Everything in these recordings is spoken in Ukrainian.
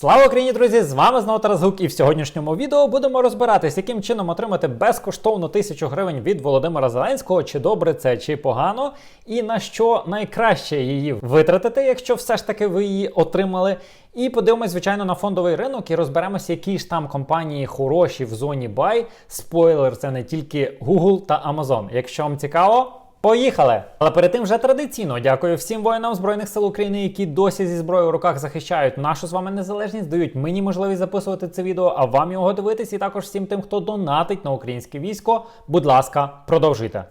Слава Україні, друзі! З вами знову Тарас Гук, і в сьогоднішньому відео будемо розбиратись, яким чином отримати безкоштовну тисячу гривень від Володимира Зеленського, чи добре це, чи погано, і на що найкраще її витратити, якщо все ж таки ви її отримали. І подивимось, звичайно, на фондовий ринок і розберемося, які ж там компанії хороші в зоні buy. Спойлер, це не тільки Google та Amazon. Якщо вам цікаво. Поїхали! Але перед тим вже традиційно дякую всім воїнам Збройних сил України, які досі зі зброєю в руках захищають нашу з вами незалежність, дають мені можливість записувати це відео, а вам його дивитись, і також всім тим, хто донатить на українське військо. Будь ласка, продовжуйте.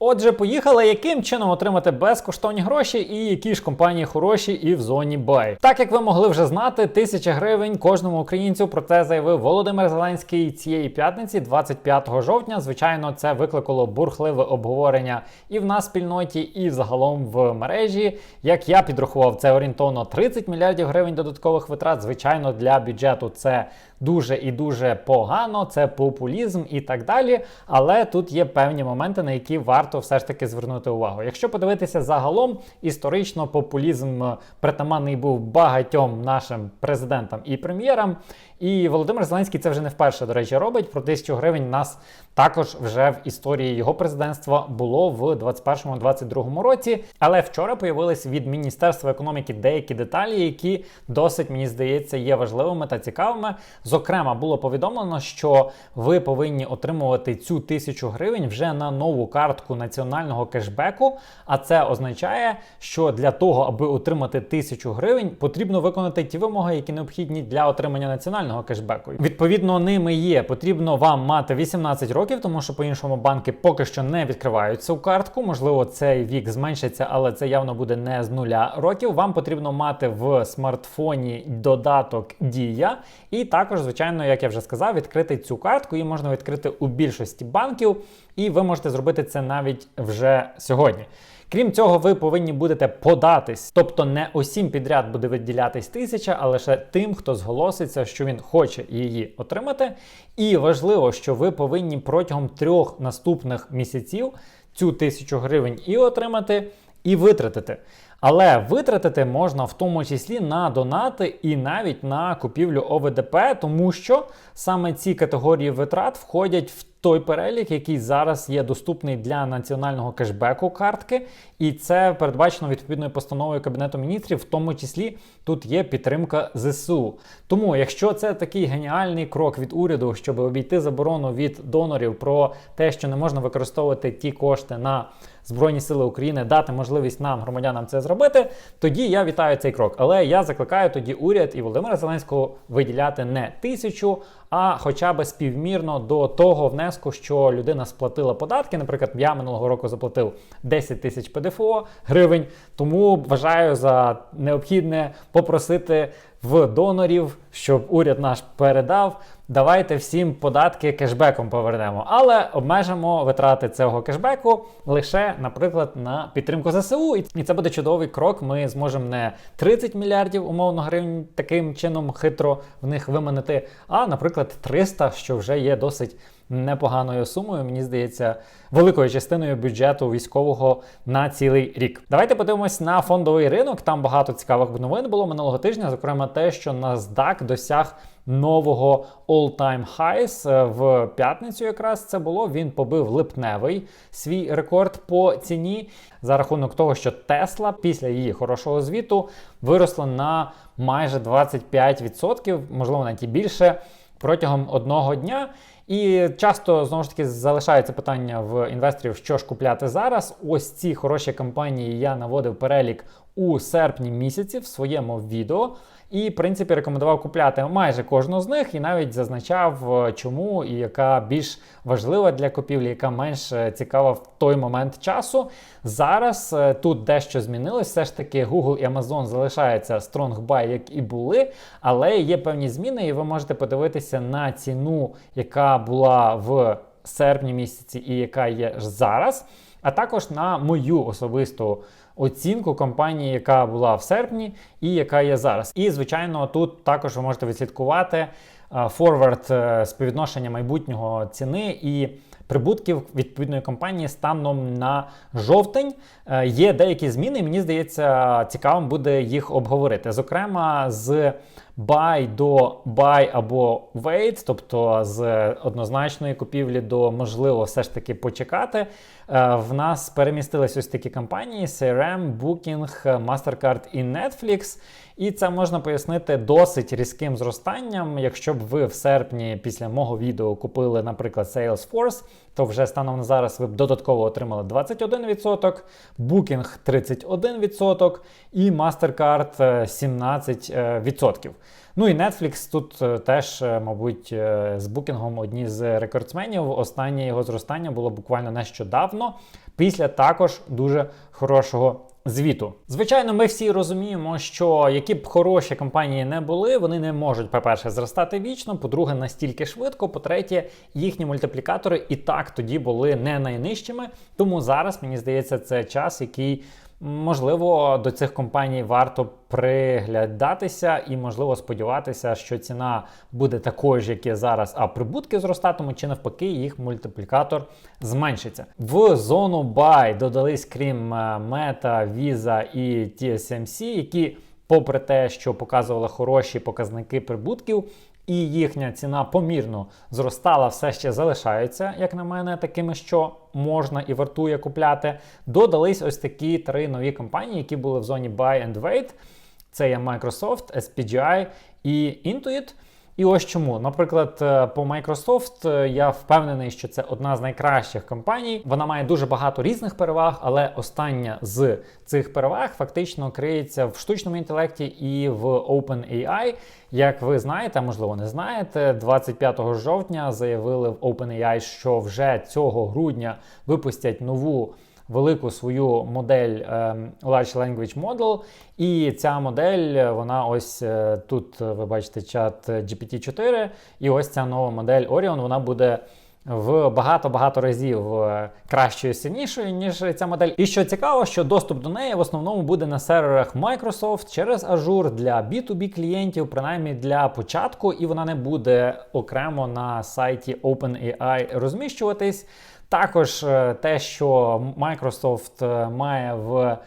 Отже, поїхали, яким чином отримати безкоштовні гроші і які ж компанії хороші і в зоні бай. Так як ви могли вже знати, тисяча гривень кожному українцю про це заявив Володимир Зеленський цієї п'ятниці, 25 жовтня. Звичайно, це викликало бурхливе обговорення і в нас в спільноті, і загалом в мережі. Як я підрахував, це орієнтовно 30 мільярдів гривень додаткових витрат. Звичайно, для бюджету це дуже і дуже погано, це популізм і так далі. Але тут є певні моменти, на які варто все ж таки звернути увагу. Якщо подивитися загалом, історично популізм притаманний був багатьом нашим президентам і прем'єрам. І Володимир Зеленський це вже не вперше, до речі, робить. Про тисячу гривень нас також вже в історії його президентства було в 2021-2022 році. Але вчора появились від Міністерства економіки деякі деталі, які досить мені здається є важливими та цікавими. Зокрема, було повідомлено, що ви повинні отримувати цю тисячу гривень вже на нову картку національного кешбеку. А це означає, що для того, аби отримати тисячу гривень, потрібно виконати ті вимоги, які необхідні для отримання національного кешбеку. Відповідно, ними є. Потрібно вам мати 18 років, тому що по-іншому банки поки що не відкривають цю картку. Можливо, цей вік зменшиться, але це явно буде не з нуля років. Вам потрібно мати в смартфоні додаток Дія, і також, звичайно, як я вже сказав, відкрити цю картку. Її можна відкрити у більшості банків, і ви можете зробити це навіть вже сьогодні. Крім цього, ви повинні будете податись, тобто не усім підряд буде виділятись тисяча, а лише тим, хто зголоситься, що він хоче її отримати. І важливо, що ви повинні протягом трьох наступних місяців цю тисячу гривень і отримати, і витратити. Але витратити можна в тому числі на донати і навіть на купівлю ОВДП, тому що саме ці категорії витрат входять в той перелік, який зараз є доступний для національного кешбеку картки, і це передбачено відповідною постановою Кабінету міністрів, в тому числі тут є підтримка ЗСУ. Тому, якщо це такий геніальний крок від уряду, щоб обійти заборону від донорів про те, що не можна використовувати ті кошти на Збройні Сили України, дати можливість нам, громадянам, це зробити, тоді я вітаю цей крок. Але я закликаю тоді уряд і Володимира Зеленського виділяти не тисячу, а хоча б співмірно до того внеску, що людина сплатила податки. Наприклад, я минулого року заплатив 10 тисяч ПДФО гривень, тому вважаю за необхідне попросити в донорів, щоб уряд наш передав. Давайте всім податки кешбеком повернемо, але обмежимо витрати цього кешбеку лише, наприклад, на підтримку ЗСУ. І це буде чудовий крок. Ми зможемо не 30 мільярдів умовно гривень таким чином хитро в них виманити, а, наприклад, 300, що вже є досить непоганою сумою, мені здається, великою частиною бюджету військового на цілий рік. Давайте подивимось на фондовий ринок. Там багато цікавих новин було минулого тижня. Зокрема, те, що NASDAQ досяг нового all-time highs е, в п'ятницю. Якраз це було. Він побив липневий свій рекорд по ціні за рахунок того, що Тесла після її хорошого звіту виросла на майже 25%, можливо, навіть і більше протягом одного дня. І часто знову ж таки залишається питання в інвесторів, що ж купляти зараз. Ось ці хороші компанії я наводив перелік у серпні місяці в своєму відео. І, в принципі, рекомендував купляти майже кожну з них і навіть зазначав, е, чому і яка більш важлива для купівлі, яка менш е, цікава в той момент часу. Зараз е, тут дещо змінилось. Все ж таки, Google і Amazon залишаються buy, як і були, але є певні зміни, і ви можете подивитися на ціну, яка була в серпні місяці і яка є зараз. А також на мою особисту оцінку компанії, яка була в серпні і яка є зараз. І, звичайно, тут також ви можете відслідкувати форвард е, співвідношення майбутнього ціни і прибутків відповідної компанії станом на жовтень. Е, є деякі зміни, мені здається, цікавим буде їх обговорити. Зокрема, з buy до buy або wait, тобто з однозначної купівлі до можливо все ж таки почекати. Е, в нас перемістились ось такі компанії: CRM, Booking, MasterCard і Netflix. І це можна пояснити досить різким зростанням. Якщо б ви в серпні після мого відео купили, наприклад, Salesforce, то вже станом на зараз ви б додатково отримали 21%, Booking 31% і MasterCard 17%. Ну і Netflix тут е, теж, е, мабуть, е, з букінгом одні з рекордсменів. Останнє його зростання було буквально нещодавно, після також дуже хорошого. Звіту, звичайно, ми всі розуміємо, що які б хороші компанії не були, вони не можуть, по-перше, зростати вічно, по-друге, настільки швидко. По-третє, їхні мультиплікатори і так тоді були не найнижчими. Тому зараз мені здається, це час, який Можливо, до цих компаній варто приглядатися і, можливо, сподіватися, що ціна буде такою ж, як є зараз, а прибутки зростатимуть, чи навпаки, їх мультиплікатор зменшиться. В зону buy додались крім е, Meta, Visa і TSMC, які, попри те, що показували хороші показники прибутків, і їхня ціна помірно зростала, все ще залишаються, як на мене, такими, що можна і вартує купляти. Додались ось такі три нові компанії, які були в зоні Buy and Wait. Це є Microsoft, SPGI і Intuit. І ось чому, наприклад, е, по Microsoft е, я впевнений, що це одна з найкращих компаній. Вона має дуже багато різних переваг, але остання з цих переваг фактично криється в штучному інтелекті і в OpenAI. Як ви знаєте, можливо, не знаєте, 25 жовтня заявили в OpenAI, що вже цього грудня випустять нову велику свою модель ем, Large Language Model. І ця модель, вона ось е, тут ви бачите чат GPT-4, і ось ця нова модель Orion, вона буде. В багато-багато разів е, кращою сильнішою, ніж ця модель. І що цікаво, що доступ до неї в основному буде на серверах Microsoft через Azure для B2B клієнтів, принаймні для початку, і вона не буде окремо на сайті OpenAI розміщуватись. Також е, те, що Microsoft е, має в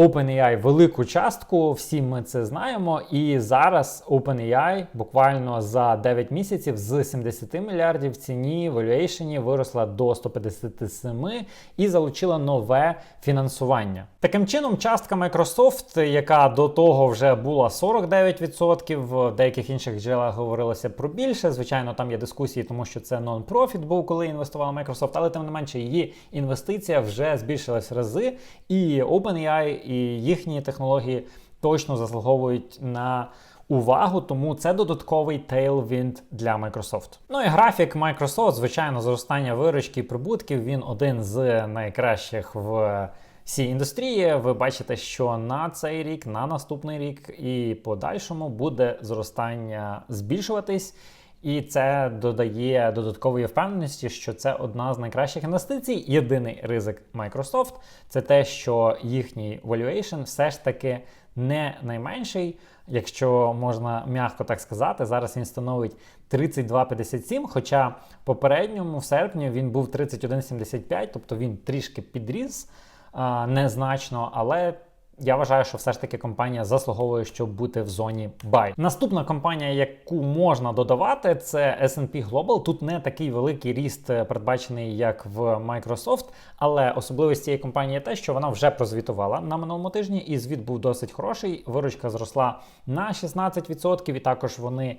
OpenAI велику частку, всі ми це знаємо. І зараз OpenAI буквально за 9 місяців з 70 мільярдів ціні валюейшені виросла до 157 і залучила нове фінансування. Таким чином, частка Microsoft, яка до того вже була 49%, в деяких інших джерелах говорилося про більше. Звичайно, там є дискусії, тому що це нон-профіт був, коли інвестувала Microsoft, але тим не менше її інвестиція вже збільшилась рази. І OpenAI і їхні технології точно заслуговують на увагу, тому це додатковий tailwind для Microsoft. Ну і графік Microsoft, звичайно, зростання виручки і прибутків. Він один з найкращих в всій індустрії. Ви бачите, що на цей рік, на наступний рік і подальшому буде зростання збільшуватись. І це додає додаткової впевненості, що це одна з найкращих інвестицій. Єдиний ризик Microsoft це те, що їхній valuation все ж таки не найменший, якщо можна м'яко так сказати. Зараз він становить 32,57, хоча попередньому в серпні він був 31,75, тобто він трішки підріс а, незначно, але я вважаю, що все ж таки компанія заслуговує, щоб бути в зоні buy. Наступна компанія, яку можна додавати, це S&P Global. Тут не такий великий ріст е, передбачений, як в Microsoft, але особливість цієї компанії те, що вона вже прозвітувала на минулому тижні, і звіт був досить хороший. Виручка зросла на 16%, і також вони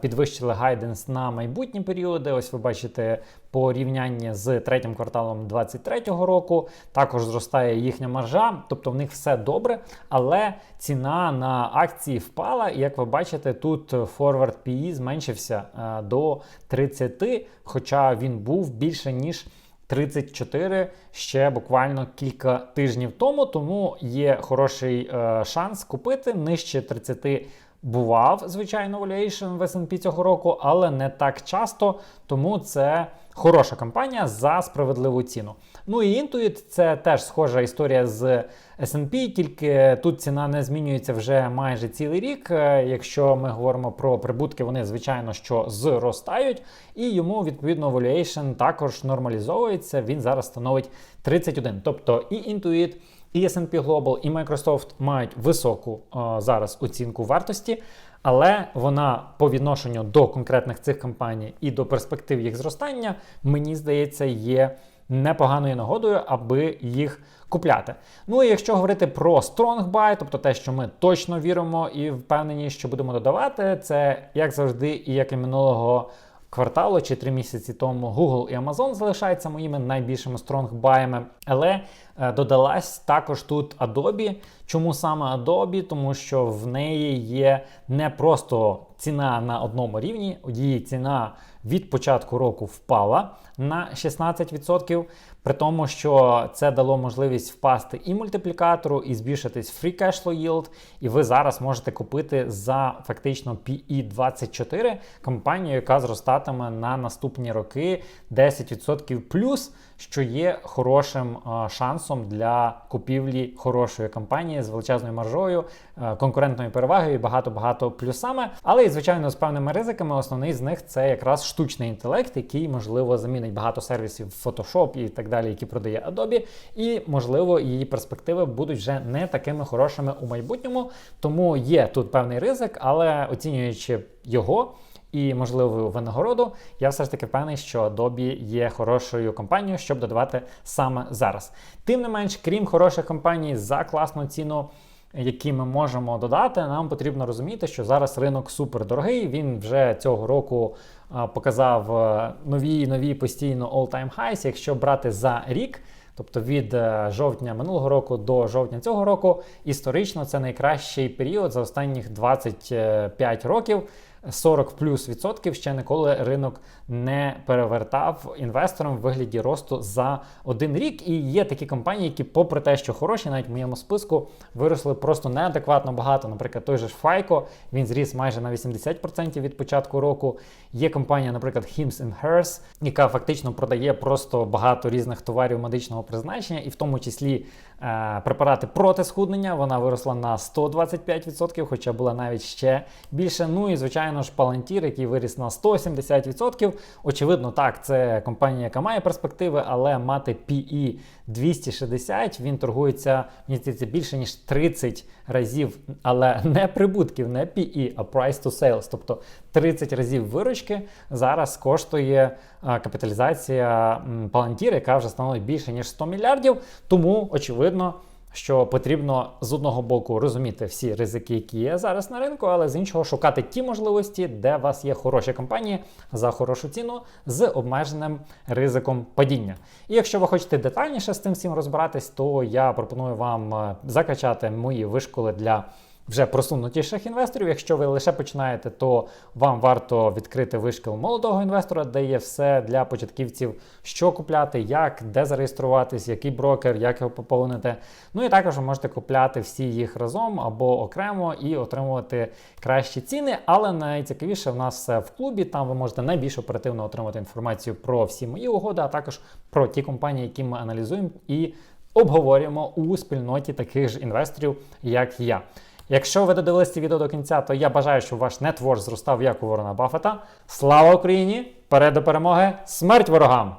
підвищили гайденс на майбутні періоди. Ось ви бачите порівняння з третім кварталом 2023 року. Також зростає їхня маржа, тобто в них все добре, але ціна на акції впала. І як ви бачите, тут Forward PE зменшився е, до 30, хоча він був більше ніж. 34 ще буквально кілька тижнів тому, тому є хороший е, шанс купити нижче 30 Бував, звичайно, valuation в S&P цього року, але не так часто, тому це хороша компанія за справедливу ціну. Ну і Intuit це теж схожа історія з S&P, тільки тут ціна не змінюється вже майже цілий рік. Е, якщо ми говоримо про прибутки, вони звичайно що зростають, і йому відповідно valuation також нормалізовується. Він зараз становить 31. Тобто і Intuit, і S&P Global, і Microsoft мають високу о, зараз оцінку вартості. але вона по відношенню до конкретних цих компаній і до перспектив їх зростання, мені здається, є непоганою нагодою, аби їх купляти. Ну і якщо говорити про Strong Buy, тобто те, що ми точно віримо і впевнені, що будемо додавати, це як завжди, і як і минулого. Кварталу чи три місяці тому Google і Amazon залишаються моїми найбільшими стронгбаями. Але е, додалась також тут Adobe. Чому саме Adobe? Тому що в неї є не просто ціна на одному рівні, її ціна від початку року впала на 16%, при тому, що це дало можливість впасти і мультиплікатору, і збільшитись free cash flow yield, і ви зараз можете купити за фактично PE24 компанію, яка зростатиме на наступні роки 10% плюс, що є хорошим е, шансом для купівлі хорошої компанії з величезною маржою, е, конкурентною перевагою і багато-багато плюсами. Але і звичайно з певними ризиками. Основний з них це якраз штучний інтелект, який можливо замінить багато сервісів Photoshop і так далі, які продає Adobe, і можливо її перспективи будуть вже не такими хорошими у майбутньому. Тому є тут певний ризик, але оцінюючи його. І можливу винагороду, я все ж таки впевнений, що Adobe є хорошою компанією, щоб додавати саме зараз. Тим не менш, крім хороших компаній за класну ціну, які ми можемо додати, нам потрібно розуміти, що зараз ринок супер дорогий. Він вже цього року показав е, нові нові постійно all-time highs. Якщо брати за рік. Тобто від е, жовтня минулого року до жовтня цього року історично це найкращий період за останніх 25 років. 40 плюс відсотків ще ніколи ринок не перевертав інвесторам в вигляді росту за один рік. І є такі компанії, які, попри те, що хороші, навіть в моєму списку виросли просто неадекватно багато. Наприклад, той же FICO, він зріс майже на 80% від початку року. Є компанія, наприклад, Hims Hers, яка фактично продає просто багато різних товарів медичного призначення, і в тому числі препарати проти схуднення. Вона виросла на 125%, хоча була навіть ще більше. Ну і звичайно ж Palantir, який виріс на 170%. Очевидно, так, це компанія, яка має перспективи, але мати PE 260, він торгується мені здається, більше ніж 30 разів, але не прибутків, не PE, а price to sales, тобто 30 разів виручки зараз коштує капіталізація м, Palantir, яка вже становить більше ніж 100 мільярдів. Тому очевидно. Що потрібно з одного боку розуміти всі ризики, які є зараз на ринку, але з іншого шукати ті можливості, де у вас є хороші компанії за хорошу ціну з обмеженим ризиком падіння. І якщо ви хочете детальніше з цим всім розбиратись, то я пропоную вам е, закачати мої вишколи для вже просунутіших інвесторів. Якщо ви лише починаєте, то вам варто відкрити вишкіл молодого інвестора, де є все для початківців, що купляти, як, де зареєструватись, який брокер, як його поповнити. Ну і також ви можете купляти всі їх разом або окремо і отримувати кращі ціни. Але найцікавіше в нас в клубі. Там ви можете найбільш оперативно отримати інформацію про всі мої угоди, а також про ті компанії, які ми аналізуємо і обговорюємо у спільноті таких ж інвесторів, як я. Якщо ви додивилися відео до кінця, то я бажаю, щоб ваш нетворк зростав як у Ворона Баффета. Слава Україні! Вперед до перемоги! Смерть ворогам!